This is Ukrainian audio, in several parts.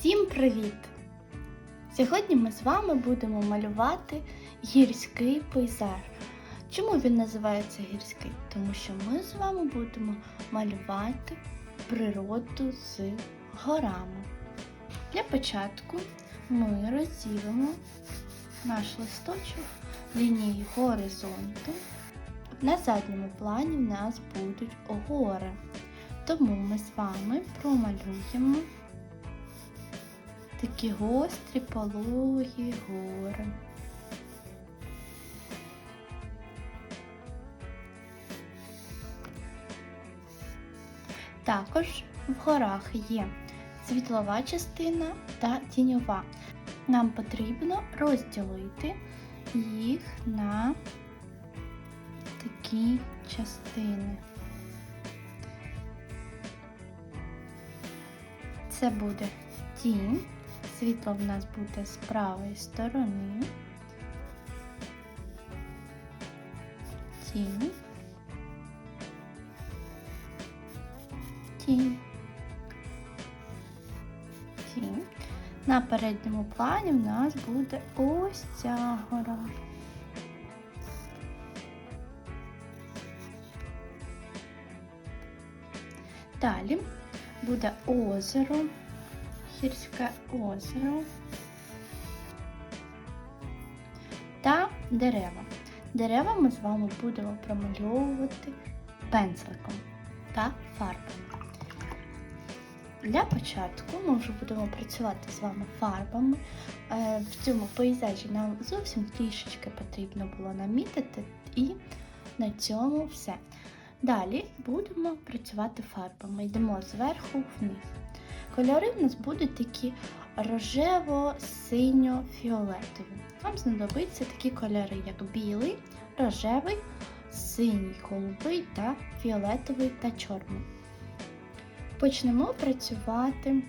Всім привіт! Сьогодні ми з вами будемо малювати гірський пейзаж. Чому він називається гірський? Тому що ми з вами будемо малювати природу з горами. Для початку ми розділимо наш листочок лінії горизонту. На задньому плані в нас будуть гори. Тому ми з вами промалюємо такі гострі пологі гори. Також в горах є світлова частина та тіньова. Нам потрібно розділити їх на такі частини. Це буде тінь. Світло в нас буде з правої сторони. Тінь. Тінь. Тінь. На передньому плані в нас буде ось ця гора. Далі буде озеро, гірське озеро та дерева. Дерева ми з вами будемо промальовувати пензликом та фарбами. Для початку ми вже будемо працювати з вами фарбами. Е, В цьому пейзажі нам зовсім трішечки потрібно було намітити, і на цьому все. Далі будемо працювати фарбами. Йдемо зверху вниз. Кольори в нас будуть такі рожево-синьо-фіолетові. Вам знадобиться такі кольори, як білий, рожевий, синій, голубий та фіолетовий та чорний. Почнемо працювати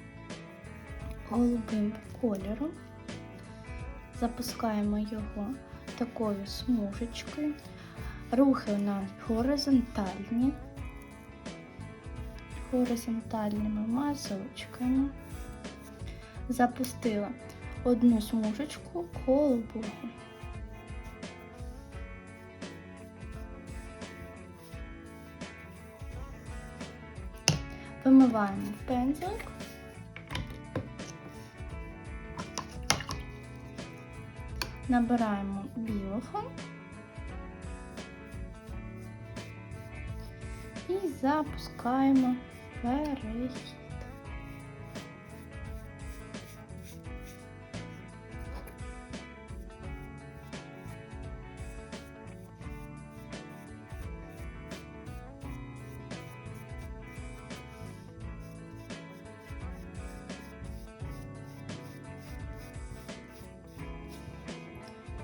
голубим кольором. Запускаємо його такою смужечкою. Рухи у нас горизонтальні, горизонтальними мазочками. Запустила одну смужечку голубого. Вимиваємо пензлик. Набираємо білого. і запускаємо перехід.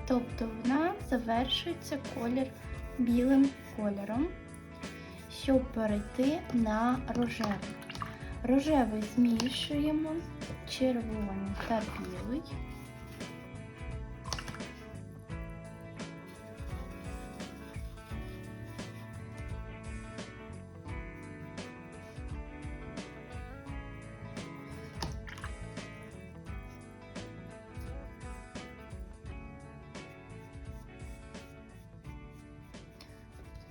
Тобто в нас завершується колір білим кольором щоб перейти на рожевий. Рожевий змішуємо, червоний та білий.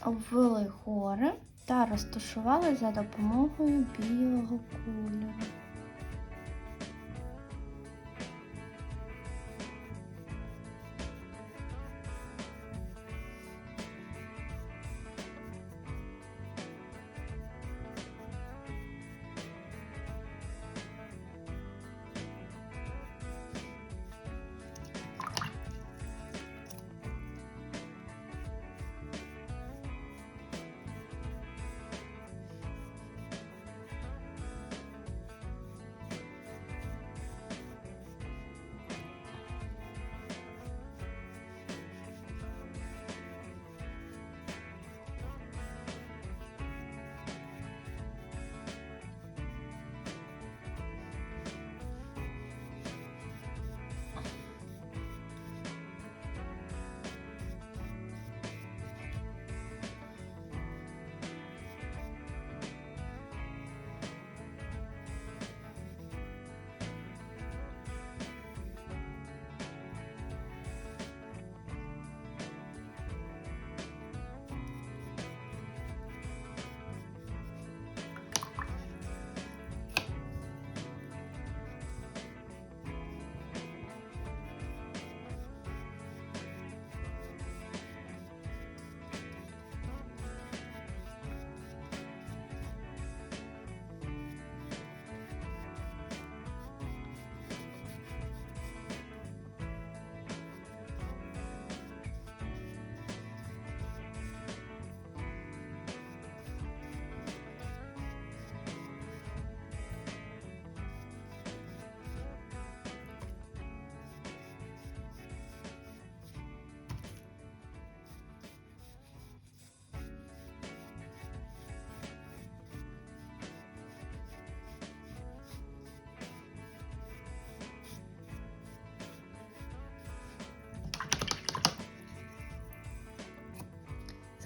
Обвели гори та розташували за допомогою білого кольору.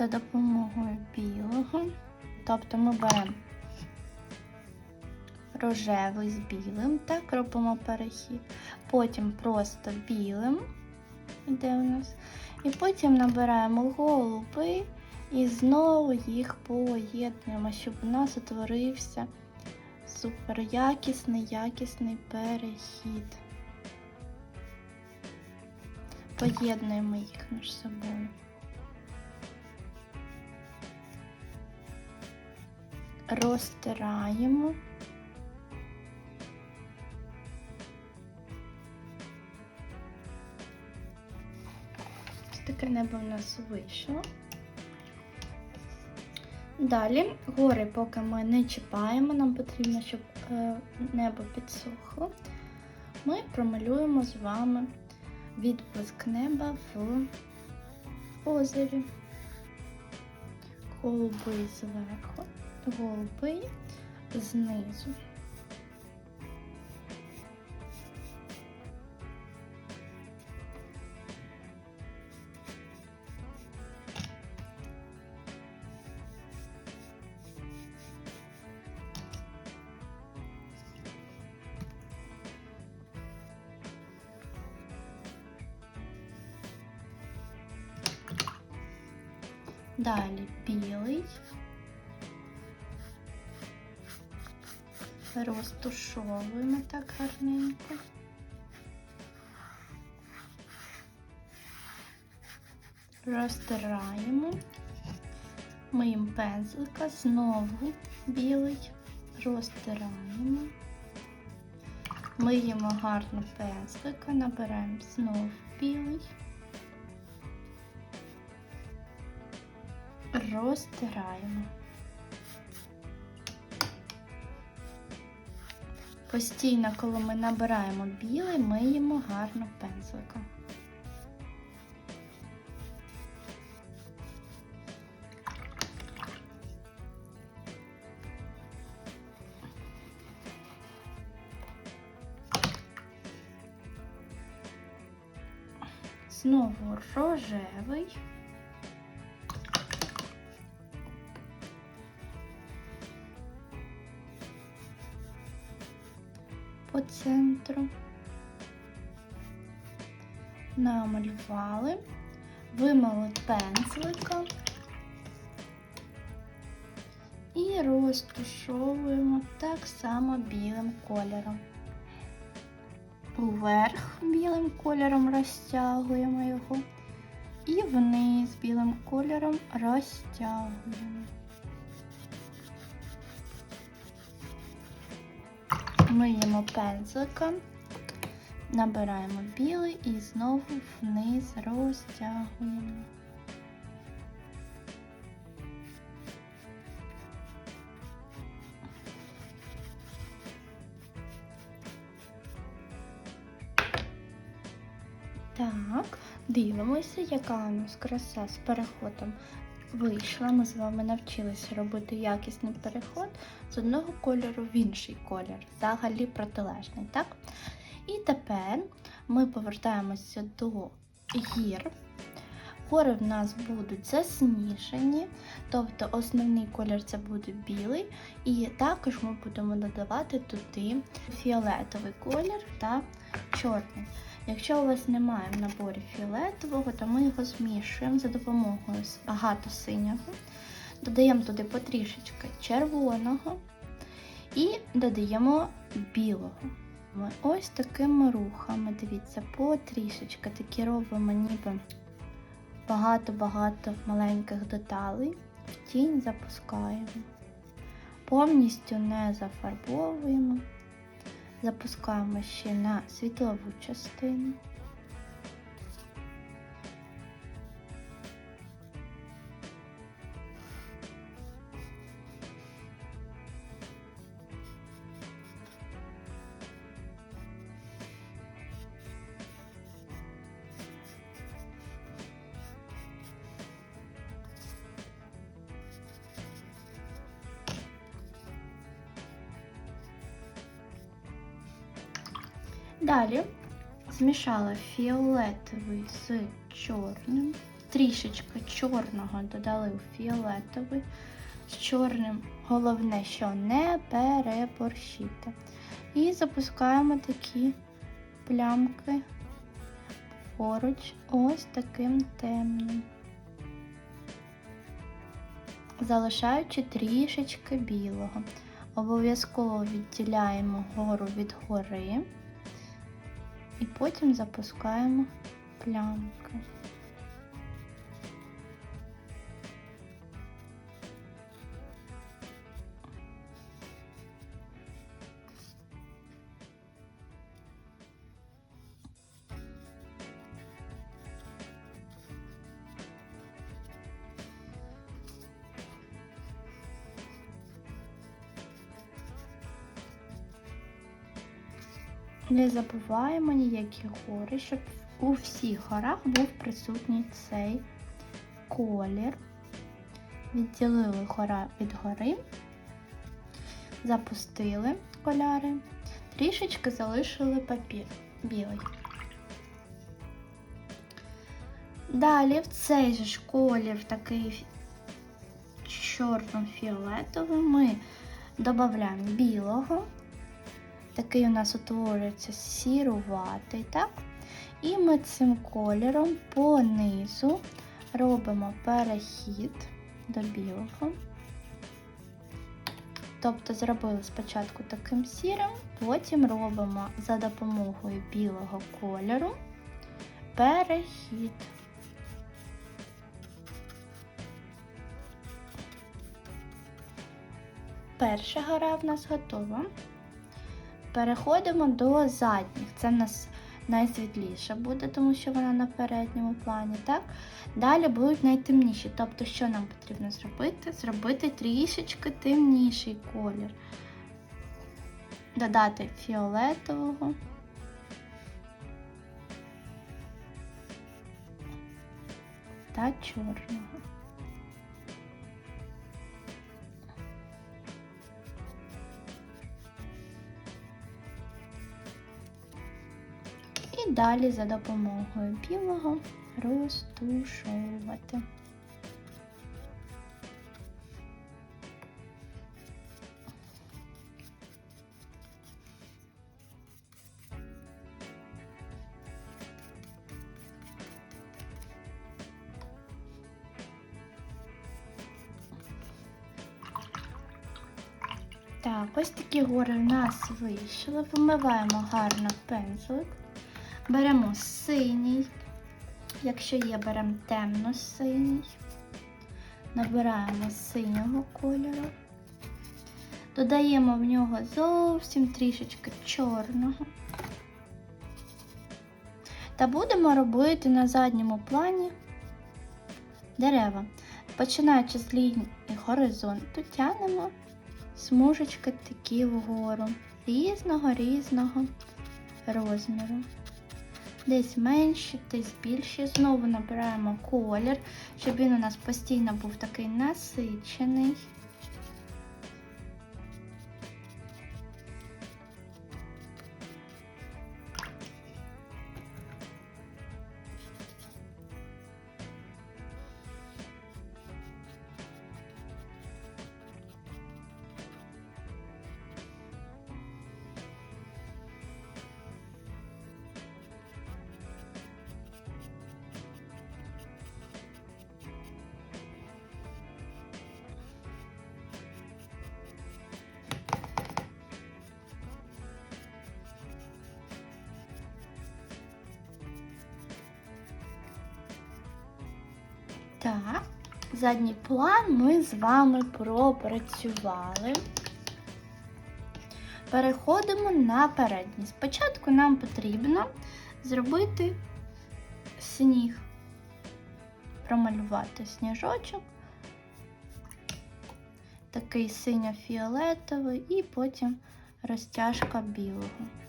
За допомогою білого. Тобто ми беремо рожевий з білим, так, робимо перехід. Потім просто білим, іде у нас. І потім набираємо голуби і знову їх поєднуємо, щоб у нас утворився супер якісний, якісний перехід. Поєднуємо їх між собою. Розтираємо. Таке небо в нас вийшло. Далі гори, поки ми не чіпаємо, нам потрібно, щоб е, небо підсохло. Ми промалюємо з вами відблиск неба в озері. Голубий зверху, голубий знизу. Розтушовуємо так гарненько. Розтираємо. Миємо пензлика, знову білий, розтираємо. Миємо гарно пензлика, набираємо знову білий. розтираємо. Постійно, коли ми набираємо білий, миємо гарно пензликом. Знову рожевий. Центру, намалювали, вимили пензлика і розтушовуємо так само білим кольором. Уверх білим кольором розтягуємо його і вниз білим кольором розтягуємо. Миємо пензлика, набираємо білий і знову вниз розтягуємо. Так, дивимося, яка у нас краса з переходом вийшла. Ми з вами навчилися робити якісний переход з одного кольору в інший колір, взагалі протилежний. так? І тепер ми повертаємося до гір. Гори в нас будуть засніжені, тобто основний колір це буде білий, і також ми будемо додавати туди фіолетовий колір та чорний. Якщо у вас немає в наборі фіолетового, то ми його змішуємо за допомогою багато синього. Додаємо туди потрішечки червоного і додаємо білого. Ми ось такими рухами, дивіться, потрішечки такі робимо ніби багато-багато маленьких деталей, в тінь запускаємо. Повністю не зафарбовуємо. Запускаємо ще на світлову частину. Далі змішала фіолетовий з чорним, трішечки чорного додали у фіолетовий. З чорним головне, що не переборщити. І запускаємо такі плямки поруч ось таким темним. Залишаючи трішечки білого. Обов'язково відділяємо гору від гори і потім запускаємо плямки. Не забуваємо ніякі гори, щоб у всіх горах був присутній цей колір. Відділили гора від гори, запустили коляри, трішечки залишили папір білий. Далі в цей же ж колір, такий чорно-фіолетовий, ми додаємо білого. Такий у нас утворюється сіруватий, так? І ми цим кольором по низу робимо перехід до білого. Тобто зробили спочатку таким сірим, потім робимо за допомогою білого кольору перехід. Перша гора в нас готова. Переходимо до задніх. Це в нас найсвітліша буде, тому що вона на передньому плані. так? Далі будуть найтемніші. Тобто, що нам потрібно зробити? Зробити трішечки темніший колір. Додати фіолетового. Та чорного. Далі за допомогою білого розтушовувати. Так, ось такі гори в нас вийшли. Вимиваємо гарно пензлик. Беремо синій, якщо є, беремо темно-синій, набираємо синього кольору, додаємо в нього зовсім трішечки чорного. Та будемо робити на задньому плані дерева. Починаючи з лінії горизонту, тянемо смужечки такі вгору різного-різного розміру. Десь менші, десь більші. Знову набираємо колір, щоб він у нас постійно був такий насичений. Так, задній план ми з вами пропрацювали. Переходимо на передній. Спочатку нам потрібно зробити сніг, промалювати сніжочок, такий синьо-фіолетовий, і потім розтяжка білого.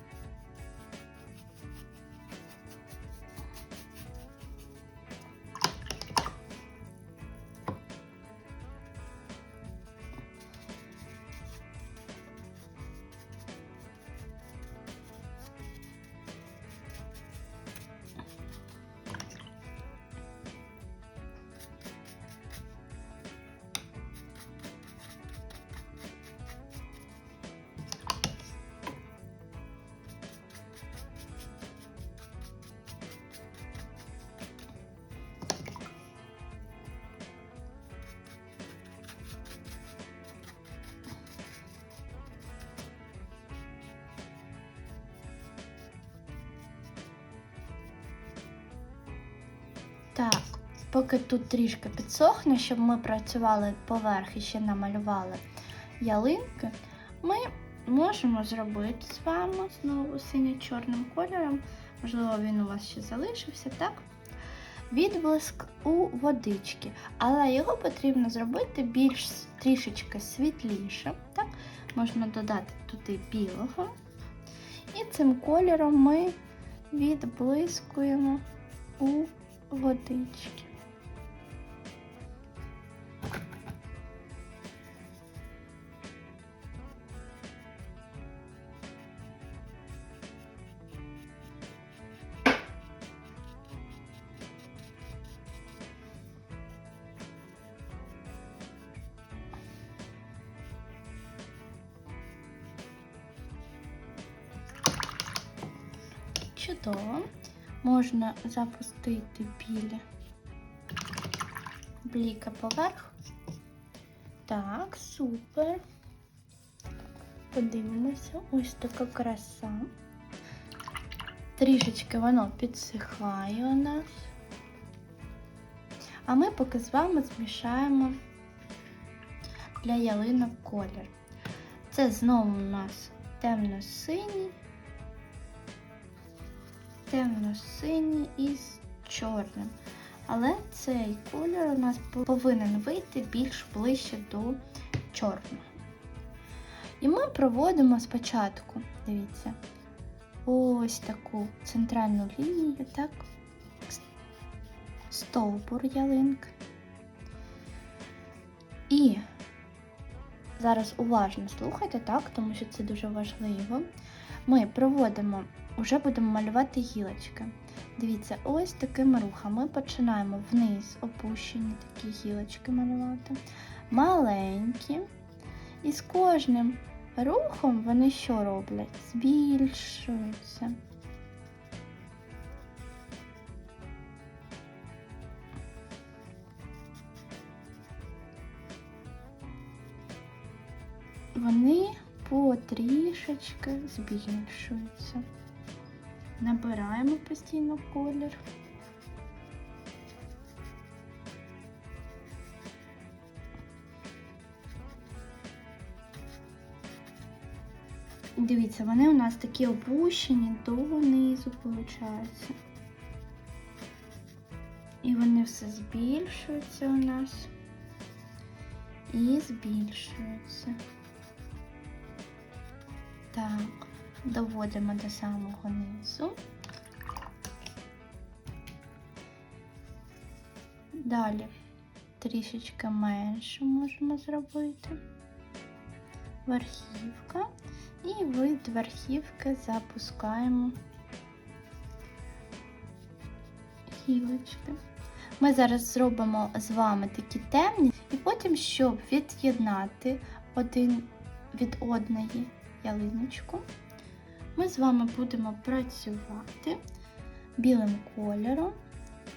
Так, поки тут трішки підсохне, щоб ми працювали поверх і ще намалювали ялинки, ми можемо зробити з вами знову синьо-чорним кольором. Можливо, він у вас ще залишився, так? Відблиск у водички, але його потрібно зробити більш трішечки світлішим. Так? Можна додати туди білого. І цим кольором ми відблискуємо у водички. Можна запустити білі бліка поверх. Так, супер. Подивимося, ось така краса. Трішечки воно підсихає у нас. А ми поки з вами змішаємо для ялинок колір. Це знову у нас темно-синій темно-синій із чорним. Але цей кольор у нас повинен вийти більш ближче до чорного. І ми проводимо спочатку, дивіться, ось таку центральну лінію, так, стовбур ялинки. І зараз уважно слухайте, так, тому що це дуже важливо. Ми проводимо Уже будемо малювати гілочки. Дивіться, ось такими рухами починаємо вниз опущені такі гілочки малювати. Маленькі. І з кожним рухом вони що роблять? Збільшуються. Вони потрішечки збільшуються. Набираємо постійно колір. Дивіться, вони у нас такі опущені донизу, виходить. І вони все збільшуються у нас і збільшуються. Так доводимо до самого низу. Далі трішечки менше можемо зробити. Верхівка. І від верхівки запускаємо гілочки. Ми зараз зробимо з вами такі темні, і потім, щоб від'єднати один від одної ялиночку, ми з вами будемо працювати білим кольором,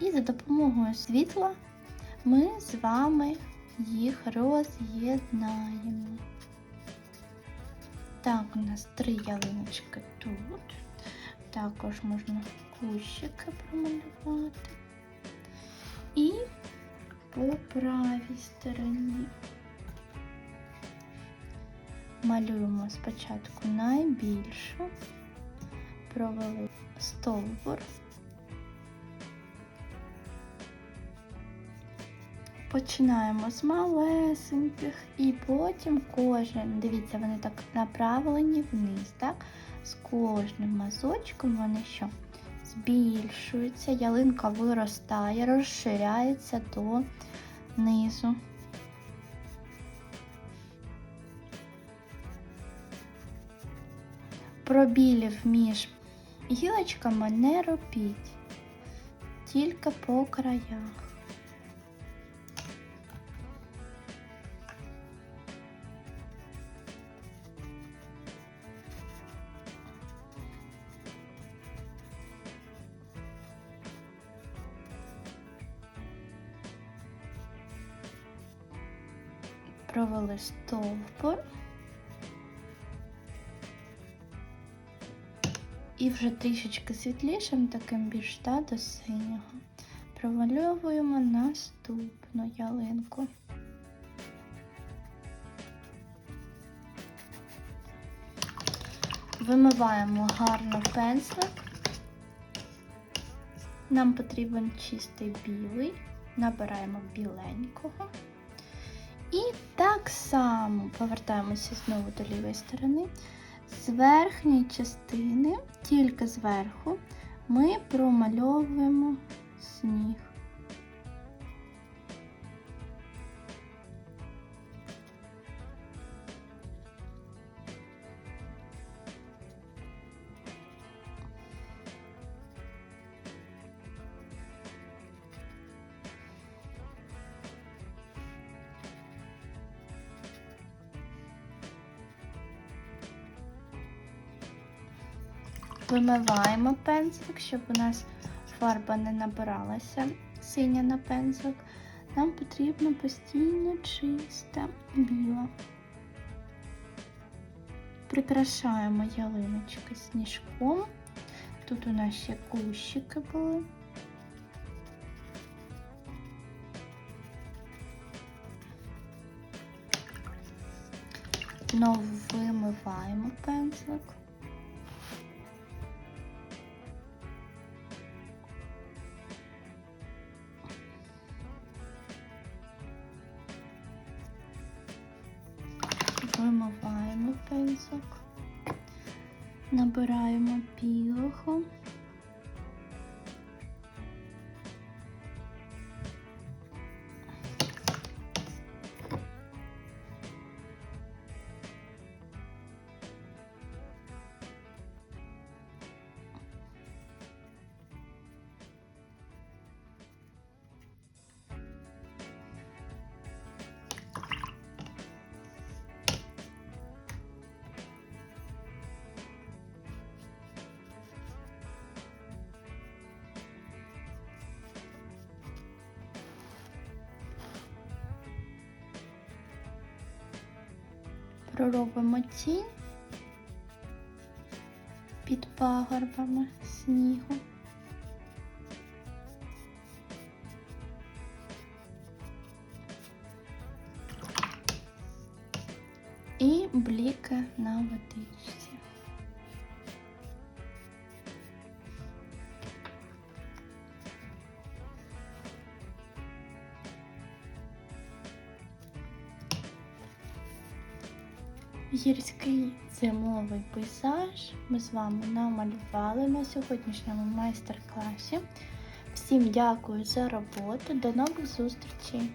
і за допомогою світла ми з вами їх роз'єднаємо. Так, у нас три ялиночки тут. Також можна кущики промалювати. І по правій стороні малюємо спочатку найбільшу, провели стовбур, починаємо з малесеньких і потім кожен, дивіться, вони так направлені вниз, так? З кожним мазочком вони що? Збільшуються, ялинка виростає, розширяється до низу. Пробілів між гілочками не робіть, тільки по краях. Провели стовбур. І вже трішечки світлішим, таким більш та, до синього. промальовуємо наступну ялинку. Вимиваємо гарно пензлик. Нам потрібен чистий білий, набираємо біленького. І так само повертаємося знову до лівої сторони. З верхньої частини, тільки зверху, ми промальовуємо сніг. Вимиваємо пензлик, щоб у нас фарба не набиралася синя на пензлик. Нам потрібно постійно чисте біле. Прикрашаємо ялиночки сніжком. Тут у нас ще кущики були. Знову вимиваємо пензлик. Вимиваємо пензлик, набираємо білого. Проробимо тінь під пагорбами снігу. І бліки на водичці. Гірський зимовий пейзаж ми з вами намалювали на сьогоднішньому майстер-класі. Всім дякую за роботу. До нових зустрічей!